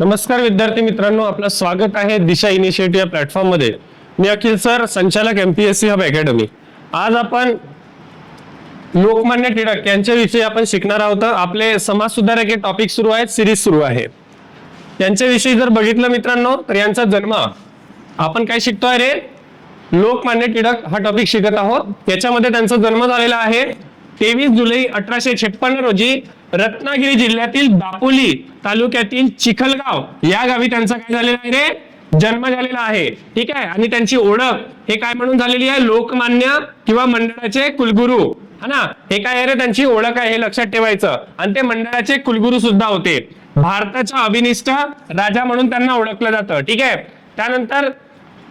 नमस्कार विद्यार्थी मित्रांनो आपलं स्वागत आहे दिशा इनिशिएटिव्ह या प्लॅटफॉर्ममध्ये मी अखिल सर संचालक एमपीएससी हब अकॅडमी आज आपण लोकमान्य टिळक यांच्याविषयी आपण शिकणार आहोत. आपले समाज सुधारक हे टॉपिक सुरू आहेत सिरीज सुरू आहे. यांच्याविषयी जर बघितलं मित्रांनो तर यांचा जन्म आपण काय शिकतोय रे? लोकमान्य टिळक हा टॉपिक शिकत आहोत. याच्यामध्ये त्यांचा जन्म झालेला आहे. तेवीस जुलै अठराशे छप्पन्न रोजी रत्नागिरी जिल्ह्यातील दापोली तालुक्यातील चिखलगाव या गावी त्यांचा काय झालेला आहे रे? जन्म झालेला आहे. ठीक आहे? आणि त्यांची ओळख हे काय म्हणून झालेली आहे? लोकमान्य किंवा मंडळाचे कुलगुरू. हा ना? हे काय आहे रे? त्यांची ओळख आहे हे लक्षात ठेवायचं. आणि ते मंडळाचे कुलगुरू सुद्धा होते. भारताचा अभिनिष्ठ राजा म्हणून त्यांना ओळखलं जातं. ठीक आहे? त्यानंतर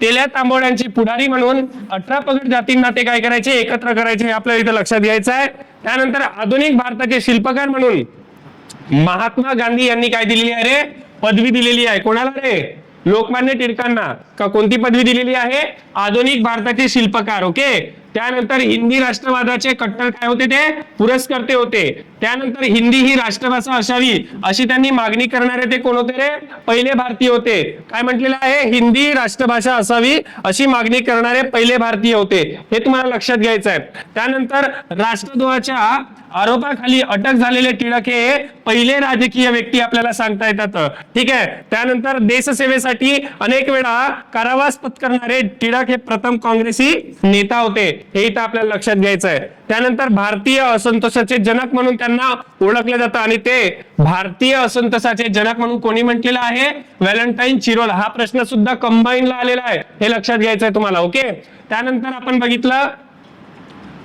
तेल्या तांबोळ्यांची पुढारी म्हणून अठरा पगड जातींना ते काय करायचे एकत्र करायचे हे आपल्याला इथं लक्षात घ्यायचं आहे. त्यानंतर आधुनिक भारताचे शिल्पकार म्हणून महात्मा गांधी यांनी काय दिलेली आहे रे? पदवी दिलेली आहे. कोणाला रे? लोकमान्य टिळकांना. का कोणती पदवी दिलेली आहे? आधुनिक भारताचे शिल्पकार ओके? त्यानंतर हिंदी राष्ट्रवादाचे कट्टर काय होते ते? पुरस्कर्ते होते. त्यानंतर हिंदी ही राष्ट्रभाषा असावी अशी त्यांनी मागणी करणारे ते कोण होते रे पहिले भारतीय होते. काय म्हटलेलं आहे? हिंदी राष्ट्रभाषा असावी अशी मागणी करणारे पहिले भारतीय होते. हे तुम्हाला लक्षात घ्यायचं आहे. त्यानंतर राष्ट्रद्रोहाच्या आरोपाखाली अटक झालेले टिळक हे पहिले राजकीय व्यक्ती आपल्याला सांगता येतात. ठीक आहे? त्यानंतर देशसेवेसाठी अनेक वेळा कारावास पत्करणारे टिळक हे प्रथम काँग्रेसी नेता होते. हे इथं आपल्याला लक्षात घ्यायचं आहे. त्यानंतर भारतीय असंतोषाचे जनक म्हणून त्यांना ओळखलं जातं. आणि ते भारतीय असंतसाचे जनक म्हणून कोणी म्हटलेलं आहे? Valentine Chirol. हा प्रश्न सुद्धा कंबाईनला आलेला आहे. हे लक्षात घ्यायचं आहे तुम्हाला ओके त्यानंतर आपण बघितलं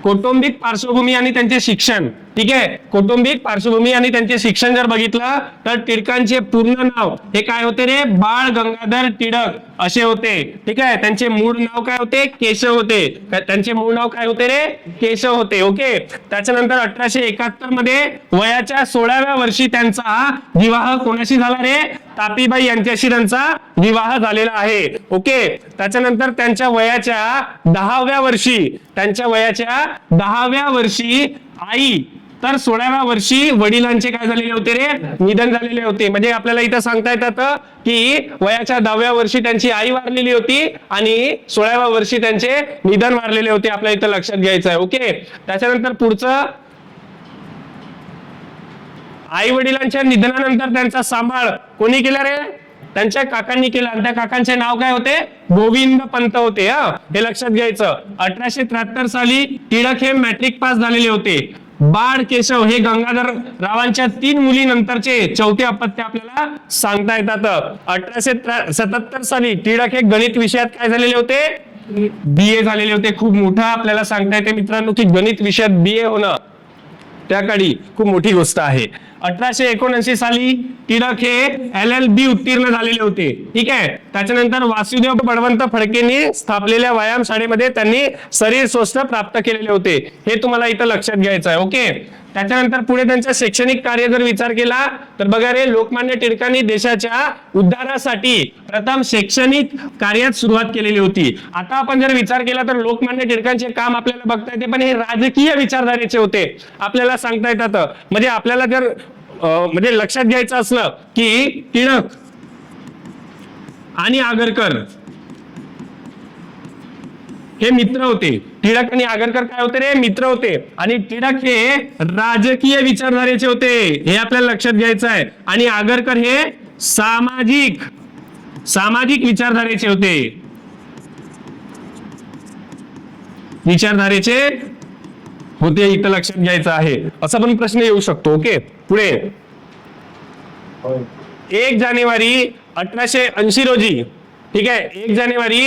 कौटुंबिक पार्श्वभूमी आणि त्यांचे शिक्षण. ठीक आहे? कौटुंबिक पार्श्वभूमी आणि त्यांचे शिक्षण जर बघितलं तर टिळकांचे पूर्ण नाव हे काय होते रे? बाळ गंगाधर टिळक असे होते. ठीक आहे? त्यांचे मूळ नाव काय होते? केशव होते. त्यांचे मूळ नाव काय होते रे? केशव होते ओके? त्याच्यानंतर अठराशे एकाहत्तरमध्ये वयाच्या सोळाव्या वर्षी त्यांचा विवाह कोणाशी झाला रे? तापीबाई यांच्याशी त्यांचा विवाह झालेला आहे ओके? त्याच्यानंतर त्यांच्या वयाच्या दहाव्या वर्षी त्यांच्या वयाच्या दहाव्या वर्षी आई तर सोळाव्या वर्षी वडिलांचे काय झालेले होते रे? निधन झालेले होते. म्हणजे आपल्याला इथं सांगता येतात की वयाच्या दहाव्या वर्षी त्यांची आई वारलेली होती आणि सोळाव्या वर्षी त्यांचे निधन वारलेले होते. आपल्याला इथं लक्षात घ्यायचं आहे ओके? त्याच्यानंतर पुढचं आई वडिलांच्या निधनानंतर त्यांचा सांभाळ कोणी केला रे? त्यांच्या काकांनी केला. आणि त्या काकांचे नाव काय होते? गोविंद पंत होते हा? हे लक्षात घ्यायचं. अठराशे त्र्याहत्तर साली टिळक हे मॅट्रिक पास झालेले होते. बाळ केशव हे गंगाधर रावांच्या तीन मुलीनंतरचे चौथे अपत्य आपल्याला सांगता येतात. अठराशे सत्याहत्तर साली टिळक हे गणित विषयात काय झालेले होते? बी ए झालेले होते. खूप मोठं आपल्याला सांगता येते मित्रांनो की गणित विषयात बी ए होणं. त्या काळी खूप मोठी गोष्ट आहे. अठराशे एकोणऐंशी साली टिळक हे एल एल बी उत्तीर्ण झालेले होते. ठीक आहे? त्याच्यानंतर वासुदेव बळवंत फडकेंनी स्थापलेल्या व्यायाम शाळेमध्ये त्यांनी शरीर स्वस्थ प्राप्त केलेले होते. हे तुम्हाला इथं लक्षात घ्यायचं आहे. ओके? त्याच्यानंतर पुढे त्यांचा शैक्षणिक कार्य जर विचार केला तर बघा रे लोकमान्य टिळकांनी देशाच्या उद्धारासाठी प्रथम शैक्षणिक कार्यात सुरुवात केलेली होती. आता आपण जर विचार केला तर लोकमान्य टिळकांचे काम आपल्याला बघता येते पण हे राजकीय विचारधारेचे होते. आपल्याला सांगता येतात. म्हणजे आपल्याला जर म्हणजे लक्षात घ्यायचं असलं की टिळक आणि आगरकर हे मित्र होते. टिळक आणि आगरकर काय होते रे? मित्र होते. आणि टिळक हे राजकीय विचारधारेचे होते. हे आपल्याला लक्षात घ्यायचं आहे. आणि आगरकर हे सामाजिक सामाजिक विचारधारेचे होते. विचारधारेचे होते इथं लक्षात घ्यायचं आहे. असा पण प्रश्न येऊ शकतो ओके? पुढे. एक जानेवारी अठराशे ऐंशी रोजी ठीक आहे? एक जानेवारी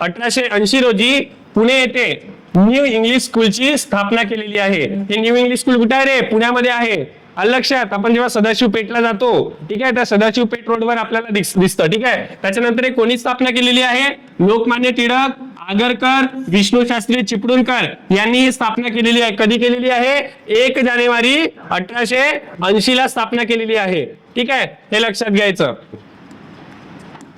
अठराशे ऐंशी रोजी पुणे येथे न्यू इंग्लिश स्कूलची स्थापना केलेली आहे. हे न्यू इंग्लिश स्कूल कुठे आहे रे? पुण्यामध्ये आहे. लक्षात? आपण जेव्हा सदाशिव पेठला जातो ठीक आहे? त्या सदाशिव पेठ रोडवर आपल्याला दिसतं ठीक आहे? त्याच्यानंतर कोणी स्थापना केलेली आहे? लोकमान्य टिळक आगरकर विष्णू शास्त्री चिपळूणकर यांनी ही स्थापना केलेली आहे. कधी केलेली आहे? एक जानेवारी अठराशे ऐंशी ला स्थापना केलेली आहे. ठीक आहे? हे लक्षात घ्यायचं.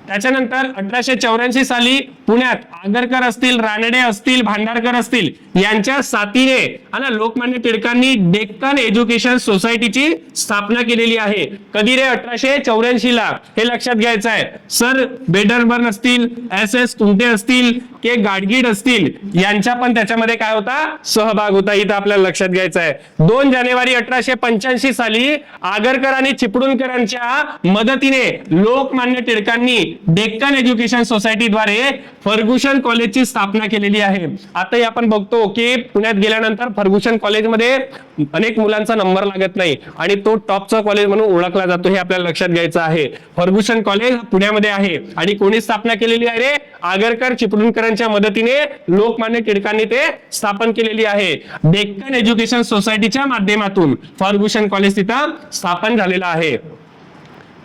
त्याच्यानंतर अठराशे चौऱ्याऐंशी साली पुण्यात आगरकर असतील रानडे असतील भांडारकर असतील यांच्या साथीने आणि लोकमान्य टिळकांनी डेक्कन एज्युकेशन सोसायटीची स्थापना केलेली आहे. कधी रे अठराशे चौऱ्याऐंशी ला? हे लक्षात घ्यायचं आहे. सर बेडरबर्न असतील एस एस कुंटे असतील के गाडगीड असतील यांच्या पण त्याच्यामध्ये काय होता? सहभाग होता. इथं आपल्याला लक्षात घ्यायचं आहे. दोन जानेवारी अठराशे पंच्याऐंशी साली आगरकर आणि चिपळूणकरांच्या मदतीने लोकमान्य टिळकांनी डेक्कन एज्युकेशन सोसायटीद्वारे फर्ग्युसन कॉलेजची स्थापना केलेली आहे. आताही आपण बघतो की पुण्यात गेल्यानंतर फर्गुशन कॉलेजमध्ये अनेक मुलांचा नंबर लागत नाही आणि तो टॉपचा कॉलेज म्हणून ओळखला जातो हे आपल्याला लक्षात घ्यायचं आहे. फर्गुशन कॉलेज पुण्यामध्ये आहे आणि कोणी स्थापना केलेली आहे रे? आगरकर चिपळूणकरांची यांच्या मदतीने लोकमान्य टिळकांनी ते स्थापन केलेली आहे. डेक्कन एज्युकेशन सोसायटीच्या माध्यमातून फर्ग्युसन कॉलेज तिथं स्थापन झालेलं आहे.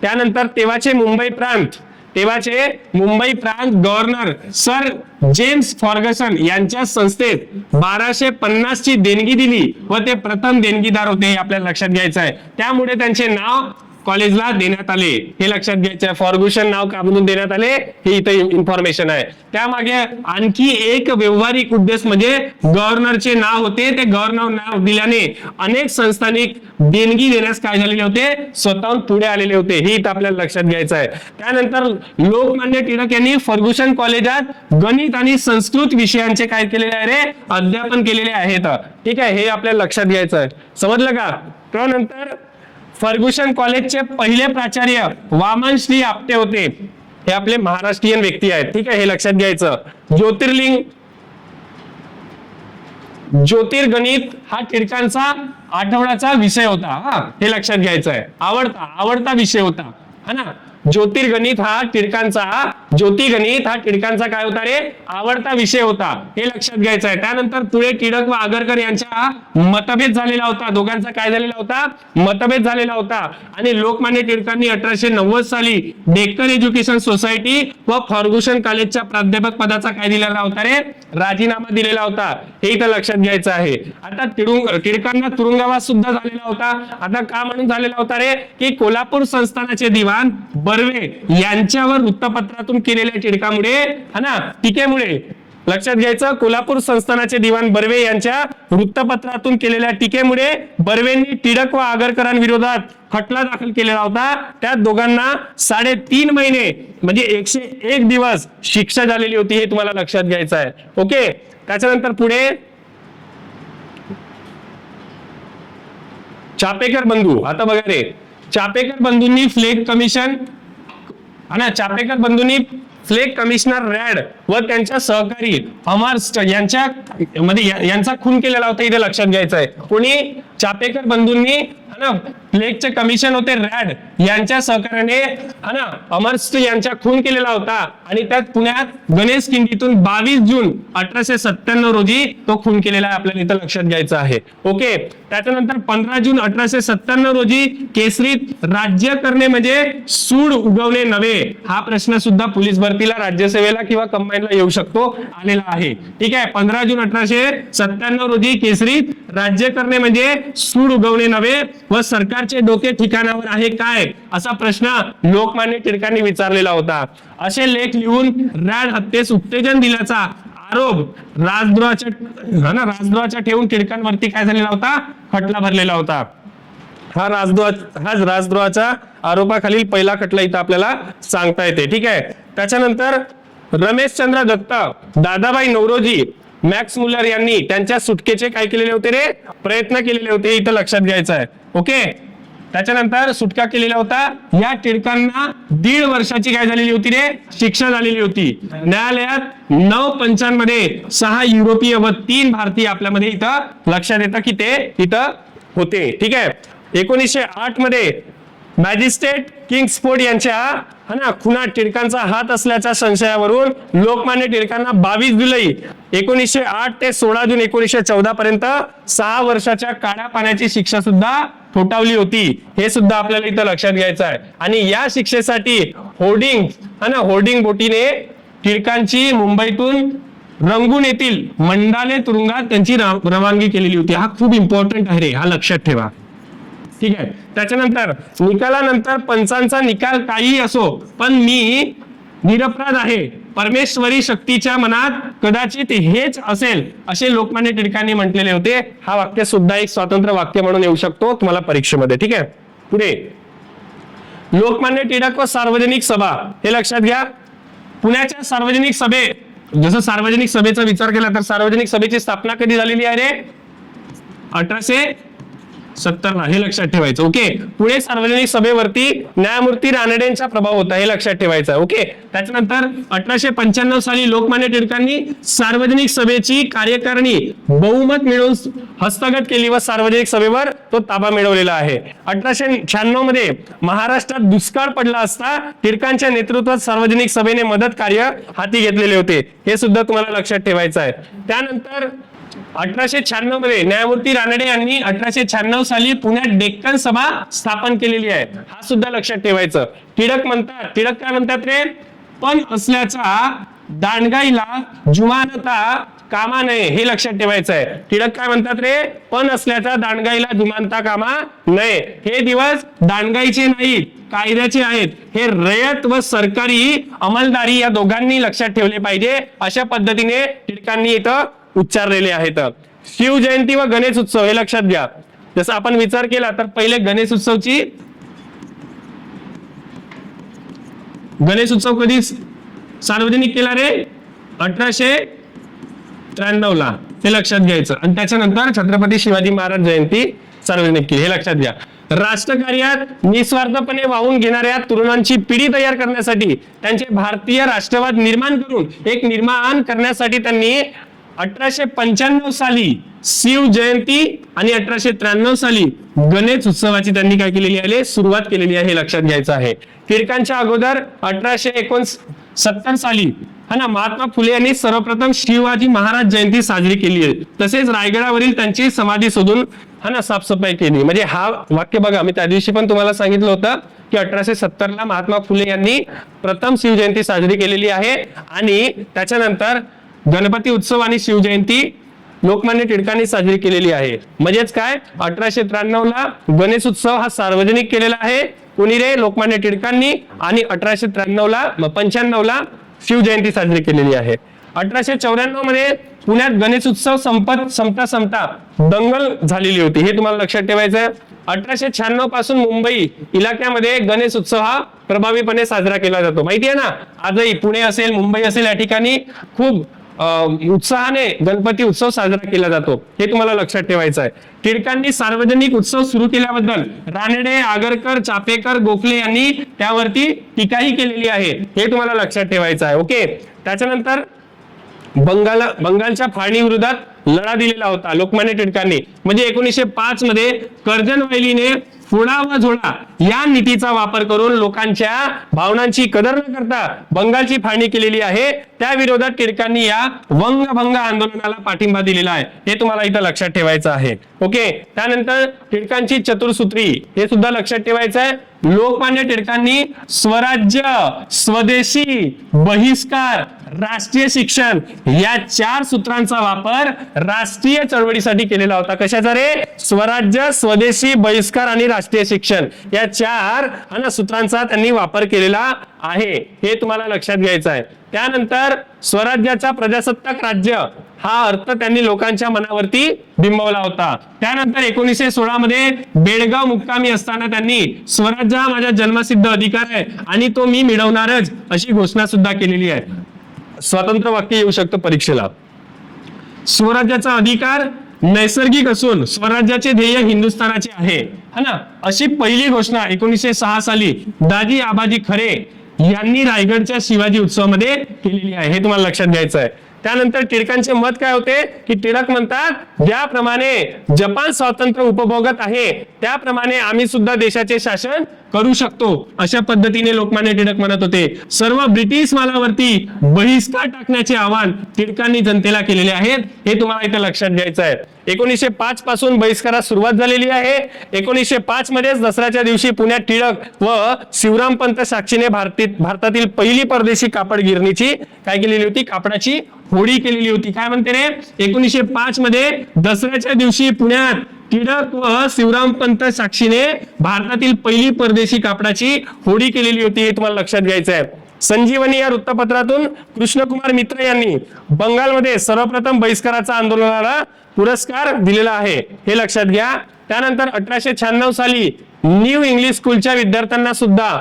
त्यानंतर तेव्हाचे मुंबई प्रांत तेव्हाचे मुंबई प्रांत गव्हर्नर सर जेम्स फॉर्गसन यांच्या संस्थेत बाराशे पन्नास ची देणगी दिली व ते प्रथम देणगीदार होते हे आपल्याला लक्षात घ्यायचं आहे. त्यामुळे त्यांचे नाव कॉलेजला देण्यात आले. हे लक्षात घ्यायचं आहे. फॉर्ग्युशन नाव का म्हणून देण्यात आले. हे इथे इन्फॉर्मेशन आहे. त्यामागे आणखी एक व्यवहारिक उद्देश म्हणजे गव्हर्नरचे नाव होते. ते गव्हर्नर नाव दिल्याने अनेक संस्थानिक देणगी देण्यास काय झालेले होते? स्वतःहून पुढे आलेले होते. हे इथं आपल्याला लक्षात घ्यायचं आहे. त्यानंतर लोकमान्य टिळक यांनी फर्ग्युशन कॉलेजात गणित आणि संस्कृत विषयांचे काय केलेले आहे रे? अध्यापन केलेले आहेत. ठीक आहे हे आपल्याला लक्षात घ्यायचं आहे. समजलं का? त्यानंतर फर्ग्युसन कॉलेजचे पहिले प्राचार्य वामन श्री आपटे होते. हे आपले महाराष्ट्रीयन व्यक्ती आहेत. ठीक आहे हे लक्षात घ्यायचं. ज्योतिर्लिंग ज्योतिर्गणित हा टिळकांचा आठवड्याचा विषय होता हा. हे लक्षात घ्यायचं आहे आवडता आवडता विषय होता. हा ना? ज्योतिर्गणित हा टिळकांचा ज्योतिर्गणित हा टिळकांचा काय होता रे? आवडता विषय होता. हे लक्षात घ्यायचं आहे. त्यानंतर तुळे टिळक व आगरकर यांच्या मतभेद झालेला होता. दोघांचा काय झालेला होता? मतभेद झालेला होता. आणि लोकमान्य टिळकांनी अठराशे नव्वद साली डेक्कन एज्युकेशन सोसायटी व फॉर्ग्युशन कॉलेजच्या प्राध्यापक पदाचा काय दिलेला होता रे? राजीनामा दिलेला होता. हे इथं लक्षात घ्यायचं आहे. आता तिळुंग टिळकांना तुरुंगवास सुद्धा झालेला होता. आता का म्हणून झालेला होता रे? की कोल्हापूर संस्थानाचे दिवाण बर्वे यांच्यावर वृत्तपत्रातून केलेल्या टिळकामुळे हा ना टीकेमुळे. लक्षात घ्यायचं कोल्हापूर संस्थानाचे दिवाण बर्वे यांच्या वृत्तपत्रातून केलेल्या टीकेमुळे बर्वेंनी टिळक व आगरकरांविरोधात खटला दाखल केलेला होता. त्या दोघांना साडेतीन महिने म्हणजे एकशे एक दिवस शिक्षा झालेली होती हे तुम्हाला लक्षात घ्यायचं आहे. ओके? त्याच्यानंतर पुढे. चापेकर बंधू आता बघा रे. चापेकर बंधूंनी फ्लेग कमिशन हा ना Chapekar plague plague commissioner Rand व त्यांच्या सहकारी अमर यांच्या मध्ये यांचा खून केलेला होता इथे लक्षात घ्यायचं आहे कोणी? चापेकर बंधूंनी ना? फ्लेगचे कमिशन होते रॅड यांच्या सहकार्याने ना? खून केलेला होता आणि त्यात पुण्यात गणेश किंडीतून बावीस जून अठराशे सत्त्याण्णव रोजी तो खून केलेला आहे आपल्याला इथं लक्षात घ्यायचं आहे. ओके? त्याच्यानंतर पंधरा जून अठराशे सत्त्याण्णव रोजी केसरीत राज्य करणे म्हणजे सूड उगवणे नव्हे हा प्रश्न सुद्धा पोलीस भरतीला राज्यसेवेला किंवा कंबाईनला येऊ शकतो आलेला आहे. ठीक आहे? पंधरा जून अठराशे सत्त्याण्णव रोजी केसरीत राज्य करणे म्हणजे सूड उगवणे नव्हे व सरकारचे डोके ठिकाणावर आहे काय? असा प्रश्न लोकमान्य टिळकांनी विचारलेला होता. असे लेख लिहून रॅड हत्येस उत्तेजन दिल्याचा आरोप राजद्रोहाच्या ना राजद्रोहाच्या ठेवून टिळकांवरती काय झालेला होता? खटला भरलेला होता. हा राजद्रोहा हा राजद्रोहाच्या आरोपाखालील पहिला खटला इथं आपल्याला सांगता येते. ठीक आहे? त्याच्यानंतर रमेशचंद्र दत्त दादाबाई नवरोजी मॅक्स मुलर यांनी त्यांच्या सुटकेचे काय केलेले होते रे? प्रयत्न केलेले होते इथं लक्षात घ्यायचं आहे. ओके? त्याच्यानंतर सुटका केलेला होता. या टिळकांना दीड वर्षाची काय झालेली होती रे. शिक्षा झालेली होती. न्यायालयात नऊ पंचांमध्ये सहा युरोपीय व तीन भारतीय आपल्यामध्ये इथं लक्षात येतं की ते इथं होते. ठीक आहे? एकोणीसशे आठमध्ये मॅजिस्ट्रेट किंग्सफोर्ड यांच्या हा ना खुना टिळकांचा हात असल्याच्या संशयावरून लोकमान्य टिळकांना बावीस जुलै एकोणीसशे आठ ते सोळा जून एकोणीसशे चौदा पर्यंत सहा वर्षाच्या काळ्या पाण्याची शिक्षा सुद्धा ठोठावली होती. हे सुद्धा आपल्याला इथं लक्षात घ्यायचं आहे. आणि या शिक्षेसाठी होर्डिंग हा ना होर्डिंग बोटीने टिळकांची मुंबईतून रंगून येथील मंडाले तुरुंगात त्यांची रवानगी केलेली होती. हा खूप इम्पॉर्टंट आहे रे हा लक्षात ठेवा. ठीक आहे. त्याच्यानंतर निकालानंतर पंचांचा निकाल काही असो पण मी निरपराध आहे. परमेश्वरी शक्तीच्या मनात कदाचित हेच असेल असे लोकमान्य टिळकांनी म्हटलेले होते. हा वाक्य सुद्धा एक स्वतंत्र वाक्य म्हणून येऊ शकतो तुम्हाला परीक्षेमध्ये ठीक आहे? पुढे. लोकमान्य टिळक व सार्वजनिक सभा हे लक्षात घ्या. पुण्याच्या सार्वजनिक सभे जसं सार्वजनिक सभेचा विचार केला तर सार्वजनिक सभेची स्थापना कधी झालेली आहे रे? अठराशे सत्तर हे लक्षात ठेवायचं ओके? पुणे सार्वजनिक सभेवरती न्यायमूर्ती रानडेंचा प्रभाव होता हे लक्षात ठेवायचा ओके? त्याच्यानंतर अठराशे पंच्याण्णव साली लोकमान्य टिळकांनी सार्वजनिक सभेची कार्यकारिणी बहुमत मिळवून हस्तगत केली व सार्वजनिक सभेवर तो ताबा मिळवलेला आहे. अठराशे शहाण्णवमध्ये महाराष्ट्रात दुष्काळ पडला असता टिळकांच्या नेतृत्वात सार्वजनिक सभेने मदत कार्य हाती घेतलेले होते. हे सुद्धा तुम्हाला लक्षात ठेवायचं आहे. त्यानंतर अठराशे शहाण्णवमध्ये न्यायमूर्ती रानडे यांनी अठराशे शहाण्णव साली पुण्यात डेक्कन सभा स्थापन केलेली आहे. हा सुद्धा लक्षात ठेवायचं. टिळक म्हणतात. टिळक काय म्हणतात रे? पण असल्याचा दांडगाईला जुमानता कामा नये हे लक्षात ठेवायचं आहे. टिळक काय म्हणतात रे? पण असल्याचा दांडगाईला जुमानता कामा नये. हे दिवस दांडगाईचे नाहीत कायद्याचे आहेत. हे रयत व सरकारी अंमलदारी या दोघांनी लक्षात ठेवले पाहिजे. अशा पद्धतीने टिळकांनी इथं उच्चारलेले आहेत. शिवजयंती व गणेश उत्सव हे लक्षात घ्या. जसं आपण विचार केला तर पहिले गणेश उत्सवची गणेश उत्सव कधी सार्वजनिक केला रे? अठराशे त्र्याण्णव ला. हे लक्षात घ्यायचं. आणि त्याच्यानंतर छत्रपती शिवाजी महाराज जयंती सार्वजनिक केली. हे लक्षात घ्या. राष्ट्रकार्यात निस्वार्थपणे वाहून घेणाऱ्या तरुणांची पिढी तयार करण्यासाठी त्यांचे भारतीय राष्ट्रवाद निर्माण करून एक निर्माण करण्यासाठी त्यांनी अठराशे पंच्याण्णव साली शिव जयंती आणि अठराशे त्र्याण्णव साली गणेश उत्सवाची त्यांनी काय केलेली आहे? सुरुवात केलेली आहे हे लक्षात घ्यायचं आहे. टिळकांच्या अगोदर अठराशे एकोण सत्तर साली हा ना महात्मा फुले यांनी सर्वप्रथम शिवाजी महाराज जयंती साजरी केली आहे. तसेच रायगडावरील त्यांची समाधी शोधून हा ना साफसफाई केली. म्हणजे हा वाक्य बघा मी त्या दिवशी पण तुम्हाला सांगितलं होतं की अठराशे सत्तर ला महात्मा फुले यांनी प्रथम शिवजयंती साजरी केलेली आहे आणि त्याच्यानंतर गणपती उत्सव आणि शिवजयंती लोकमान्य टिळकांनी साजरी केलेली आहे. म्हणजेच काय? अठराशे त्र्याण्णव ला गणेश उत्सव हा सार्वजनिक केलेला आहे. कुणी रे? लोकमान्य टिळकांनी. आणि अठराशे त्र्याण्णव ला पंच्याण्णव ला शिवजयंती साजरी केलेली आहे. अठराशे चौऱ्याण्णवमध्ये पुण्यात गणेश उत्सव संपत संपता संपता दंगल झालेली होती. हे तुम्हाला लक्षात ठेवायचं आहे अठराशे शहाण्णवपासून मुंबई इलाक्यामध्ये गणेश उत्सव हा प्रभावीपणे साजरा केला जातो. माहिती आहे ना? आजही पुणे असेल मुंबई असेल या ठिकाणी खूप उत्साहाने गणपती उत्सव साजरा केला जातो. हे तुम्हाला लक्षात ठेवायचं आहे. टिळकांनी सार्वजनिक उत्सव सुरू केल्याबद्दल रानडे आगरकर चापेकर गोखले यांनी त्यावरती टीकाही केलेली आहे. हे तुम्हाला लक्षात ठेवायचं आहे. ओके? त्याच्यानंतर बंगाल बंगालच्या फाळणी विरोधात लढा दिलेला होता लोकमान्य टिळकांनी. म्हणजे एकोणीसशे पाच मध्ये कर्जन वैलीने फुडा व झोडा या नीतीचा वापर करून लोकांच्या भावनांची कदर न करता बंगालची फाळणी केलेली आहे. त्या विरोधात टिळकांनी या वंगभंग आंदोलनाला पाठिंबा दिलेला आहे. हे तुम्हाला इथं लक्षात ठेवायचं आहे. ओके? त्यानंतर टिळकांची चतुर्सूत्री हे सुद्धा लक्षात ठेवायचं आहे. लोकमान्य टिळकांनी स्वराज्य स्वदेशी बहिष्कार राष्ट्रीय शिक्षण. या चार सूत्रांचा वापर राष्ट्रीय चळवळीसाठी केलेला होता. कशाचा रे? स्वराज्य स्वदेशी बहिष्कार आणि राष्ट्रीय शिक्षण. या चार हा सूत्रांचा त्यांनी वापर केलेला आहे. हे तुम्हाला लक्षात घ्यायचं आहे. त्यानंतर स्वराज्याचा प्रजासत्ताक राज्य हा अर्थ त्यांनी लोकांच्या मनावरती बिंबवला होता. त्यानंतर एकोणीसशे सोळा मध्ये बेळगाव मुक्कामी असताना त्यांनी स्वराज्य हा माझा जन्मसिद्ध अधिकार आहे आणि तो मी मिळवणारच अशी घोषणा सुद्धा केलेली आहे. स्वतंत्र वाक्य येऊ शकतं परीक्षेला. स्वराज्याचा अधिकार नैसर्गिक असून स्वराज्याचे ध्येय हिंदुस्थानाचे आहे. है ना? अशी पहिली घोषणा एकोणीसशे सहा साली दाजी आबाजी खरे यांनी रायगडच्या शिवाजी उत्सवामध्ये केलेली आहे. हे तुम्हाला लक्षात घ्यायचं आहे. त्यानंतर टिळकांचे मत काय होते? की टिळक म्हणतात ज्याप्रमाणे जपान स्वातंत्र्य उपभोगत आहे त्याप्रमाणे आम्ही सुद्धा देशाचे शासन करू शकतो. अशा पद्धतीने लोकमान्य टिळक म्हणत होते. सर्व ब्रिटिश मालावरती बहिष्कार टाकण्याचे आवाहन टिळकांनी जनतेला केलेले आहेत हे तुम्हाला इथे लक्षात घ्यायचं आहे. एकोणीसशे पाच पासून बहिष्कारास सुरुवात झालेली आहे. एकोणीसशे पाच मध्येच दसऱ्याच्या दिवशी पुण्यात टिळक व शिवरामपंत साक्षीने भारतीत भारतातील पहिली परदेशी कापड गिरणीची काय केलेली होती? कापडाची होडी केलेली होती. काय म्हणते रे? एकोणीसशे पाच मध्ये दसऱ्याच्या दिवशी पुण्यात टिळक व शिवरामपंत साक्षीने भारतातील पहिली परदेशी कापडाची होडी केलेली होती हे तुम्हाला लक्षात घ्यायचं आहे संजीवनी या वृत्तपत्रातून कृष्णकुमार मित्र यांनी बंगालमध्ये सर्वप्रथम बहिष्काराचा आंदोलनाला पुरस्कार दिलेला आहे हे लक्षात घ्या. त्यानंतर अठराशे शहाण्णव साली न्यू इंग्लिश स्कूलच्या विद्यार्थ्यांना सुद्धा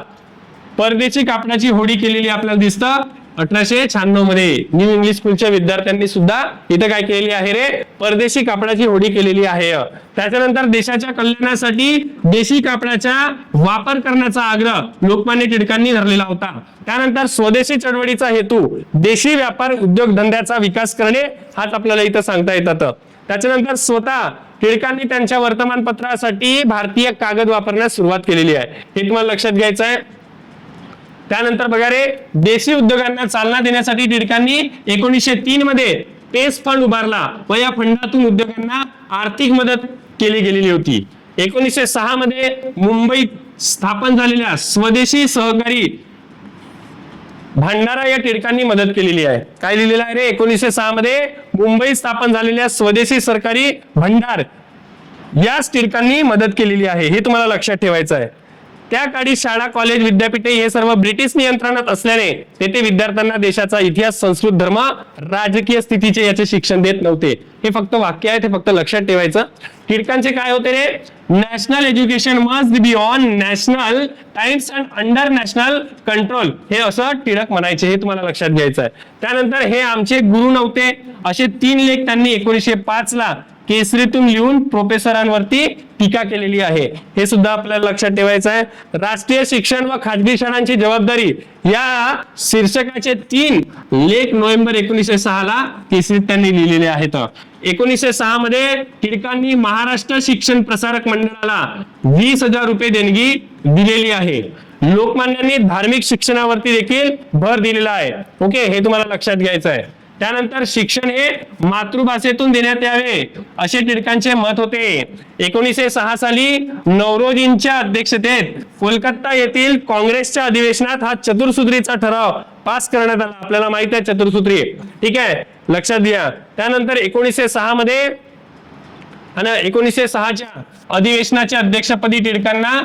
परदेशी कापडाची होडी केलेली आपल्याला दिसतं. अठराशे शहाण्णवमध्ये न्यू इंग्लिश स्कूलच्या विद्यार्थ्यांनी सुद्धा इथं काय केलेली आहे रे? परदेशी कापडाची होडी केलेली आहे. त्याच्यानंतर देशाच्या कल्याणासाठी देशी कापडाचा वापर करण्याचा आग्रह लोकमान्य टिळकांनी धरलेला होता. त्यानंतर स्वदेशी चळवळीचा हेतू देशी व्यापार उद्योगधंद्याचा विकास करणे हाच आपल्याला इथं सांगता येतात. त्याच्यानंतर स्वतः टिळकांनी त्यांच्या वर्तमानपत्रासाठी भारतीय कागद वापरण्यास सुरुवात केलेली आहे. हे तुम्हाला लक्षात घ्यायचं आहे. त्यानंतर बघा रे देशी उद्योगांना चालना देण्यासाठी टिळकांनी एकोणीसशे तीन मध्ये पेस फंड उभारला व या फंडातून उद्योगांना आर्थिक मदत केली गेलेली होती. एकोणीसशे सहा मध्ये मुंबईत स्थापन झालेल्या स्वदेशी सहकारी भंडारा या टिळकांनी मदत केलेली आहे. काय लिहिलेलं आहे रे? एकोणीसशे सहा मध्ये मुंबईत स्थापन झालेल्या स्वदेशी सरकारी भंडार याच टिळकांनी मदत केलेली आहे. हे तुम्हाला लक्षात ठेवायचं आहे. त्या काळी शाळा कॉलेज विद्यापीठे हे सर्व ब्रिटिश नियंत्रणात असल्याने तेथे विद्यार्थ्यांना देशाचा इतिहास संस्कृत धर्म राजकीय स्थितीचे याचे शिक्षण देत नव्हते. हे फक्त वाक्य आहे ते फक्त लक्षात ठेवायचं. टिळकांचे काय होते रे? National education must be on national times and under national control. हे असं टिळक म्हणायचे हे तुम्हाला लक्षात घ्यायचं आहे. त्यानंतर हे आमचे गुरु नव्हते. असे तीन लेख त्यांनी एकोणीसशे पाच ला केसरीतून लिहून प्रोफेसरांवरती टीका केलेली आहे. हे सुद्धा आपल्याला लक्षात ठेवायचं आहे. राष्ट्रीय शिक्षण व खाजगी शाळांची जबाबदारी या शीर्षकाचे तीन लेख नोव्हेंबर एकोणीसशे सहा ला केसरीत त्यांनी लिहिलेले आहेत. एकोणीसशे सहा मध्ये टिळकांनी महाराष्ट्र शिक्षण प्रसारक मंडळाला वीस हजार रुपये देणगी दिलेली आहे. लोकमान्यांनी धार्मिक शिक्षणावरती देखील भर दिलेला आहे. ओके? हे तुम्हाला लक्षात घ्यायचं आहे. त्यानंतर शिक्षण हे मातृभाषेतून देण्यात यावे असे टिळकांचे मत होते. एकोणीसशे सहा साली नवरोजींच्या अध्यक्षतेत कोलकाता येथील काँग्रेसच्या अधिवेशनात हा चतुर्सूत्रीचा ठराव पास करण्यात आला. आपल्याला माहीत आहे चतुर्सूत्री. ठीक आहे? लक्षात घ्या. त्यानंतर एकोणीसशे सहा मध्ये आणि एकोणीसशे सहाच्या अधिवेशनाच्या अध्यक्षपदी टिळकांना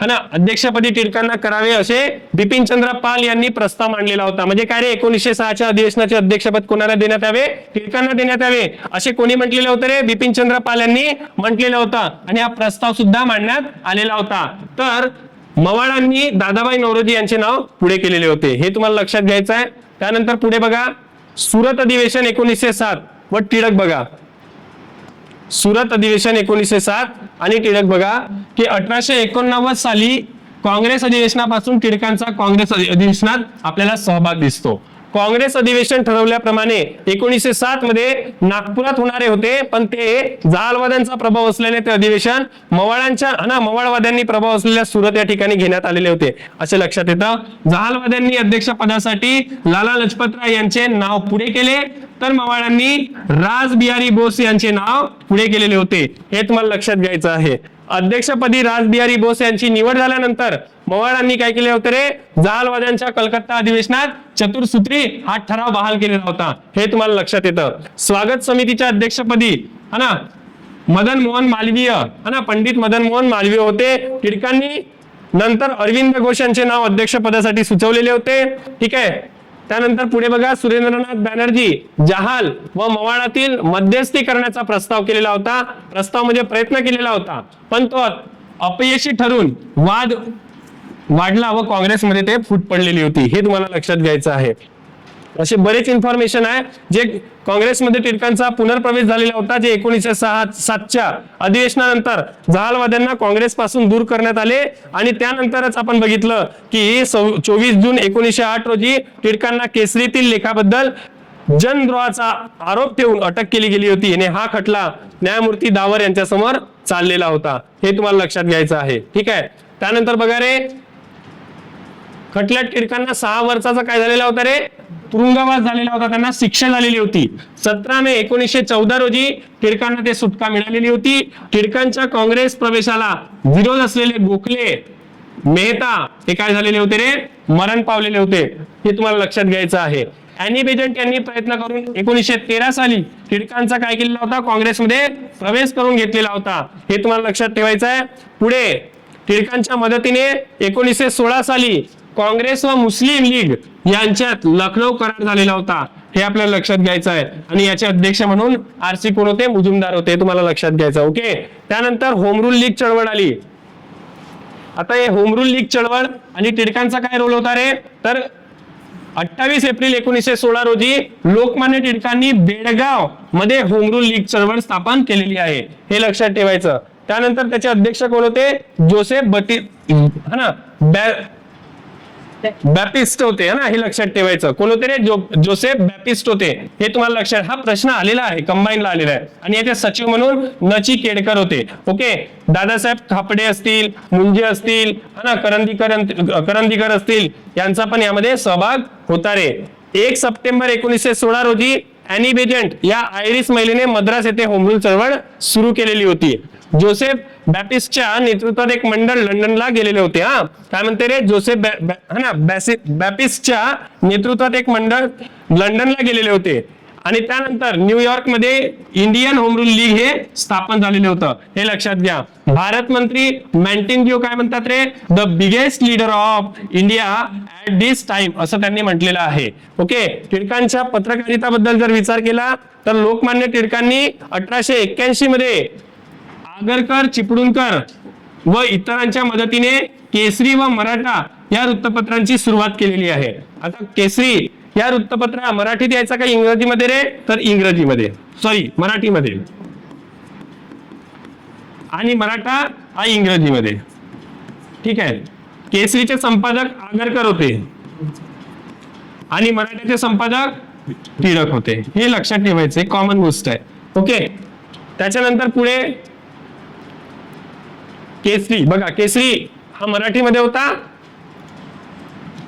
है ना? अध्यक्षपदी टिळकांना करावे असे बिपिनचंद्र पाल यांनी प्रस्ताव मांडलेला होता. म्हणजे काय रे? एकोणीसशे सहाच्या अधिवेशनाचे अध्यक्षपद कोणाला देण्यात यावे? टिळकांना देण्यात यावे. असे कोणी म्हटलेले होते रे? बिपिनचंद्र पाल यांनी म्हटलेला होता. आणि हा प्रस्ताव सुद्धा मांडण्यात आलेला होता. तर मवाळांनी दादाबाई नवरोजी यांचे नाव पुढे केलेले होते. हे तुम्हाला लक्षात घ्यायचं आहे. त्यानंतर पुढे बघा. सुरत अधिवेशन एकोणीसशे सात व टिळक बघा. सुरत अधिवेशन एकोणीसशे सात आणि टिळक बघा की अठराशे एकोणनव्वद साली काँग्रेस अधिवेशनापासून टिळकांचा काँग्रेस अधि- अधिवेशनात आपल्याला सहभाग दिसतो. काँग्रेस अधिवेशन ठरवल्याप्रमाणे एकोणीसशे सात मध्ये नागपुरात होणारे होते पण ते जहालवाद्यांचा प्रभाव असल्याने ते अधिवेशन मवाळांच्या ना मवाळवाद्यांनी प्रभाव असलेल्या सुरत या ठिकाणी घेण्यात आलेले होते. असे लक्षात येतं. जहालवाद्यांनी अध्यक्षपदासाठी लाला लजपतराय यांचे नाव पुढे केले तर मवाळांनी राज बिहारी बोस यांचे नाव पुढे केलेले होते. हे तुम्हाला लक्षात घ्यायचं आहे. अध्यक्षपदी राज बिहारी बोस यांची निवड झाल्यानंतर मवाळांनी काय केले होते रे? जहालवाद्यांच्या कलकत्ता अधिवेशनात चतुर्सूत्री हा ठराव बहाल केलेला होता. हे तुम्हाला लक्षात येतं. स्वागत समितीच्या अध्यक्षपदी हा ना? मदन मोहन मालवीय हा ना? पंडित मदन मोहन मालवीय होते. टिळकांनी नंतर अरविंद घोष यांचे नाव अध्यक्षपदासाठी सुचवलेले होते. ठीक आहे. त्यानंतर पुढे बघा सुरेंद्रनाथ बॅनर्जी जहाल व मवाळातील मध्यस्थी करण्याचा प्रस्ताव केलेला होता. प्रस्ताव म्हणजे प्रयत्न केलेला होता. पण तो अपयशी ठरून वाद वाढला व काँग्रेसमध्ये ते फूट पडलेली होती. हे तुम्हाला लक्षात घ्यायचं आहे. असे बरेच इन्फॉर्मेशन आहे जे काँग्रेसमध्ये टिळकांचा पुनर्प्रवेश झालेला होता जे एकोणीसशे सहा सातच्या अधिवेशनानंतर जहालवाद्यांना काँग्रेसपासून दूर करण्यात आले. आणि त्यानंतरच आपण बघितलं की चोवीस जून एकोणीसशे आठ रोजी टिळकांना केसरीतील लेखाबद्दल जनद्रोहाचा आरोप ठेवून अटक केली गेली होती. आणि हा खटला न्यायमूर्ती दावर यांच्यासमोर चाललेला होता. हे तुम्हाला लक्षात घ्यायचं आहे. ठीक आहे? त्यानंतर बघा रे खटल्या टिळकांना सहा वर्षाचा काय झालेला होता रे? तुरुंगवास झालेला होता त्यांना शिक्षा झालेली होती. सतरा मे एकोणीसशे चौदा रोजी टिळकांना ते सुटका मिळालेली होती. टिळकांच्या काँग्रेस प्रवेशाला विरोध असलेले गोखले मेहता हे काय झालेले होते रे? मरण पावलेले होते. हे तुम्हाला लक्षात घ्यायचं आहे. अॅनी बेजंट यांनी प्रयत्न करून एकोणीसशे तेरा साली टिळकांचा काय केलेला होता? काँग्रेसमध्ये प्रवेश करून घेतलेला होता. हे तुम्हाला लक्षात ठेवायचं आहे. पुढे टिळकांच्या मदतीने एकोणीसशे सोळा साली काँग्रेस व मुस्लिम लीग यांच्यात लखनौ करार झालेला होता. हे आपल्याला लक्षात घ्यायचं आहे. आणि याचे अध्यक्ष म्हणून आर सी कोण होते मुजुमदार होते. तुम्हाला लक्षात घ्यायचं ओके? त्यानंतर होम रूल लीग चळवळ आली. आता हे होम रूल लीग चळवळ आणि टिळकांचा काय रोल होता रे? तर अठ्ठावीस एप्रिल एकोणीसशे सोळा रोजी लोकमान्य टिळकांनी बेळगावमध्ये होम रूल लीग चळवळ स्थापन केलेली आहे. हे लक्षात ठेवायचं. त्यानंतर त्याचे अध्यक्ष कोण होते? जोसेफ बटी हा ना? बॅपिस्ट होते ना? हे लक्षात ठेवायचं. कोण होते रे जो जोसेफ बॅपिस्ट होते हे तुम्हाला लक्षात हा प्रश्न आलेला आहे कंबाईनला आलेला आहे. आणि याचे सचिव म्हणून नची केडकर होते. ओके दादासाहेब खापडे असतील मुंजे असतील ना? करंदीकर करंदीकर असतील यांचा पण यामध्ये सहभाग होता रे. एक सप्टेंबर एकोणीसशे सोळा रोजी अॅनी बेजंट या आयरिश महिलेने मद्रास येथे होमरूल चळवळ सुरू केलेली होती. जोसेफ बॅपिस्टच्या नेतृत्वात एक मंडळ लंडनला गेलेले होते हा. काय म्हणते रे? जोसेफ हा ना बॅपिस्टच्या नेतृत्वात एक मंडळ लंडनला गेलेले होते. आणि त्यानंतर न्यूयॉर्कमध्ये इंडियन होम रूल लीग हे स्थापन झालेलं होतं. हे लक्षात घ्या. भारत मंत्री मॅन्टिंग्यू काय म्हणतात रे? The biggest leader of India at this time असं त्यांनी म्हटलेलं आहे. ओके टिळकांच्या पत्रकारिताबद्दल जर विचार केला तर लोकमान्य टिळकांनी अठराशे एक्क्याऐंशी मध्ये आगरकर चिपळूणकर व इतरांच्या मदतीने केसरी व मराठा या वृत्तपत्रांची सुरुवात केलेली आहे. आता केसरी या वृत्तपत्र मराठीत यायचा का इंग्रजीमध्ये रे? तर इंग्रजीमध्ये. सॉरी मराठीमध्ये. आणि मराठा हा इंग्रजीमध्ये. ठीक आहे. केसरीचे संपादक आगरकर होते. आणि मराठीचे संपादक टिळक होते. हे लक्षात ठेवायचे. कॉमन गोष्ट आहे. ओके त्याच्यानंतर पुढे केसरी बघा केसरी हा मराठीमध्ये होता.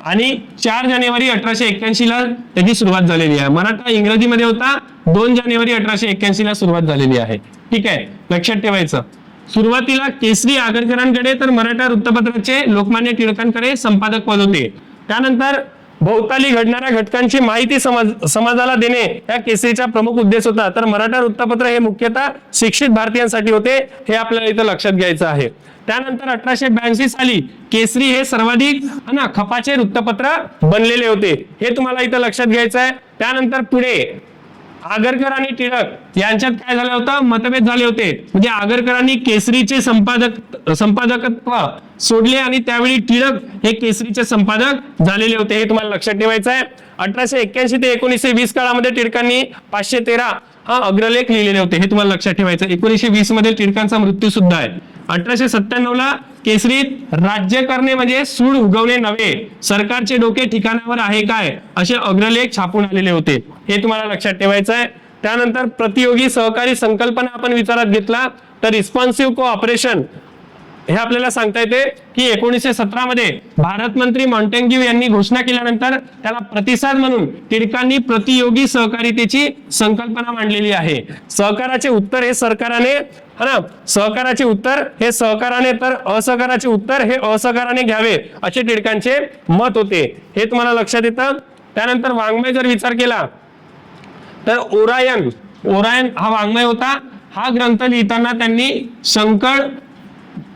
आणि चार जानेवारी अठराशे एक्क्याऐंशी ला त्याची सुरुवात झालेली आहे. मराठा इंग्रजीमध्ये होता. दोन जानेवारी अठराशे एक्क्याऐंशी ला सुरुवात झालेली आहे. ठीक आहे? लक्षात ठेवायचं. सुरुवातीला केसरी आगरकरांकडे तर मराठा वृत्तपत्राचे लोकमान्य टिळकांकडे संपादक पद होते. त्यानंतर भोवताली घडणाऱ्या घटकांची माहिती समाज समाजाला देणे या केसरीचा प्रमुख उद्देश होता. तर मराठा वृत्तपत्र हे मुख्यतः शिक्षित भारतीयांसाठी होते हे आपल्याला इथं लक्षात घ्यायचं आहे. त्यानंतर अठराशे ब्याऐंशी साली केसरी हे सर्वाधिक ना खपाचे वृत्तपत्र बनलेले होते. हे तुम्हाला इथं लक्षात घ्यायचं आहे. त्यानंतर पुढे आगरकर आणि टिळक यांच्यात काय झालं होतं? मतभेद झाले होते. म्हणजे आगरकरांनी केसरीचे संपादक संपादकत्व सोडले आणि त्यावेळी टिळक हे केसरीचे संपादक झालेले होते. हे तुम्हाला लक्षात ठेवायचं आहे. अठराशे एक्क्याऐंशी ते एकोणीसशे वीस काळामध्ये टिळकांनी पाचशे तेरा अग्रलेख लिहिलेले होते. हे तुम्हाला लक्षात ठेवायचं एकोणीसशे वीसमध्ये टिळकांचा मृत्यू सुद्धा आहे. अठराशे सत्त्याण्णव ला केसरीत राज्य करणे म्हणजे सूड उगवणे नव्हे. सरकारचे डोके ठिकाणावर आहे काय? असे अग्रलेख छापून आलेले होते. हे तुम्हाला लक्षात ठेवायचं आहे. त्यानंतर प्रतियोगी सहकारी संकल्पना आपण विचारात घेतला तर रिस्पॉन्सिव्ह कोऑपरेशन हे आपल्याला सांगता येते की एकोणीसशे सतरा मध्ये भारत मंत्री मॉन्टेंग्यू यांनी घोषणा केल्यानंतर त्याला प्रतिसाद म्हणून टिळकांनी प्रतियोगी सहकारितेची संकल्पना मांडलेली आहे. सहकाराचे उत्तर हे सरकाराने हा ना? सहकाराचे उत्तर हे सहकाराने तर असहकाराचे उत्तर हे असहकाराने घ्यावे असे टिळकांचे मत होते. हे तुम्हाला लक्षात येतं? त्यानंतर वाङ्मय जर विचार केला तर ओरायन ओरायन हा वाङ्मय होता. हा ग्रंथ लिहिताना त्यांनी शंकर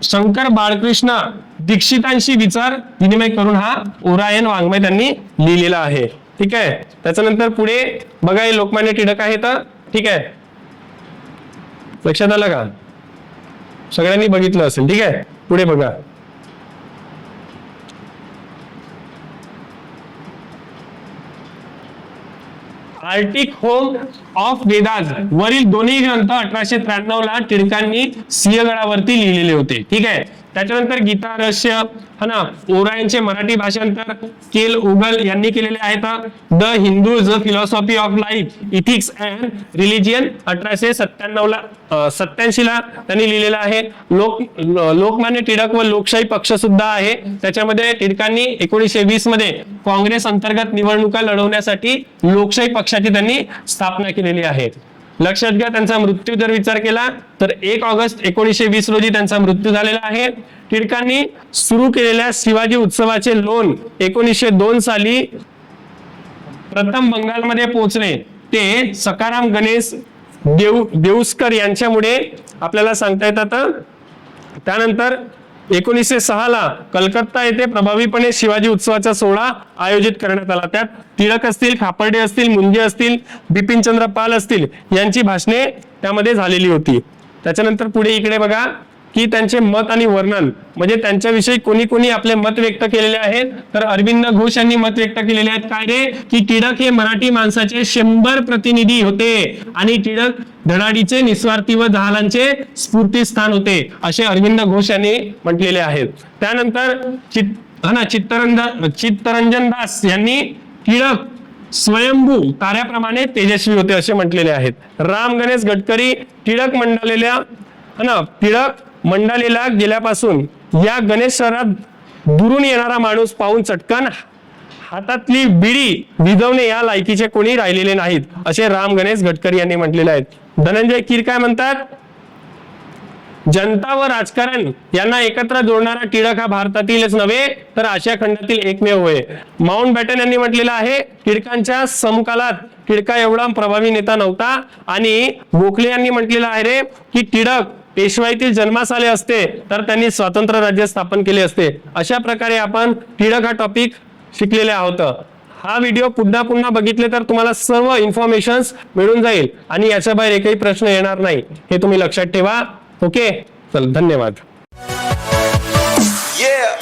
शंकर बाळकृष्ण दीक्षितांशी विचार विनिमय करून हा ओरायन वाङ्मय त्यांनी लिहिलेला आहे. ठीक आहे? त्याच्यानंतर पुढे बघा हे लोकमान्य टिळक आहे तर ठीक आहे? लक्षात आलं का? सगळ्यांनी बघितलं असेल ठीक आहे? पुढे बघा. आर्टिक होम ऑफ वेदाज वरील दोन्ही ग्रंथ अठराशे त्र्याण्णव ला टिळकांनी सिंहगडावरती लिहिलेले होते. ठीक आहे? त्याच्यानंतर गीता रहस्य हा ना? ओरायनचे मराठी भाषांतर केल उगल यांनी केलेले आहेत. The Hindu the philosophy of life ethics and religion अठराशे सत्त्याण्णव ला सत्याऐंशी ला त्यांनी लिहिलेलं आहे. लोक लोकमान्य टिळक व लोकशाही पक्ष सुद्धा आहे. त्याच्यामध्ये टिळकांनी एकोणीसशे वीसमध्ये काँग्रेस अंतर्गत निवडणुका लढवण्यासाठी लोकशाही पक्षाची त्यांनी स्थापना केली केलेली आहे लक्षात घ्या त्यांचा मृत्यू जर विचार केला तर एक ऑगस्ट एकोणीसशे वीस रोजी त्यांचा मृत्यू झालेला आहे. टिळकांनी सुरू केलेल्या शिवाजी उत्सवाचे लोन एकोणीसशे दोन साली प्रथम बंगालमध्ये पोहोचले. ते सकाराम गणेश देऊ देऊस्कर यांच्यामुळे आपल्याला सांगता येतात. त्यानंतर एकोणीसशे सहा ला कलकत्ता येथे प्रभावीपणे शिवाजी उत्सवाचा सोहळा आयोजित करण्यात आला. त्यात टिळक असतील खापर्डे असतील मुंजे असतील बिपिनचंद्र पाल असतील यांची भाषणे त्यामध्ये झालेली होती. त्याच्यानंतर पुढे इकडे बघा. की त्यांचे मत आणि वर्णन. म्हणजे त्यांच्याविषयी कोणी कोणी आपले मत व्यक्त केलेले आहेत. तर अरविंद घोष यांनी मत व्यक्त केलेले आहेत. काय रे? की टिळक हे मराठी माणसाचे शंभर प्रतिनिधी होते. आणि टिळक धडाडीचे निस्वार्थी व जहालांचे स्फूर्तीस्थान होते असे अरविंद घोष यांनी म्हटलेले आहेत. त्यानंतर चित हा ना चित्तरंजन चित्तरंजन दास यांनी टिळक स्वयंभू ताऱ्याप्रमाणे तेजस्वी होते असे म्हटलेले आहेत. राम गणेश गडकरी टिळक मंडलेल्या ना टिळक मंडालेला गेल्यापासून या गणेश शहरात दुरून येणारा माणूस पाहून चटकन हातातली बिडी विजवणे या लायकीचे कोणी राहिलेले नाहीत असे राम गणेश गडकरी यांनी म्हटलेले आहेत. धनंजय कीर काय म्हणतात? जनता व राजकारण यांना एकत्र जोडणारा टिळक हा भारतातीलच नव्हे तर आशिया खंडातील एकमेव होय. माउंट बॅटन यांनी म्हटलेलं आहे टिळकांच्या समकालात टिळका एवढा प्रभावी नेता नव्हता आणि गोखले यांनी म्हटलेलं आहे रे की टिळक पेशवाईतील जन्मास आले असते तर त्यांनी स्वतंत्र राज्य स्थापन केले असते. अशा प्रकारे आपण टिळक हा टॉपिक शिकलेले आहोत. हा व्हिडिओ पुन्हा पुन्हा बघितले तर तुम्हाला सर्व इन्फॉर्मेशन मिळून जाईल आणि याच्या बाहेर एकही प्रश्न येणार नाही. हे तुम्ही लक्षात ठेवा. ओके चल धन्यवाद. Yeah.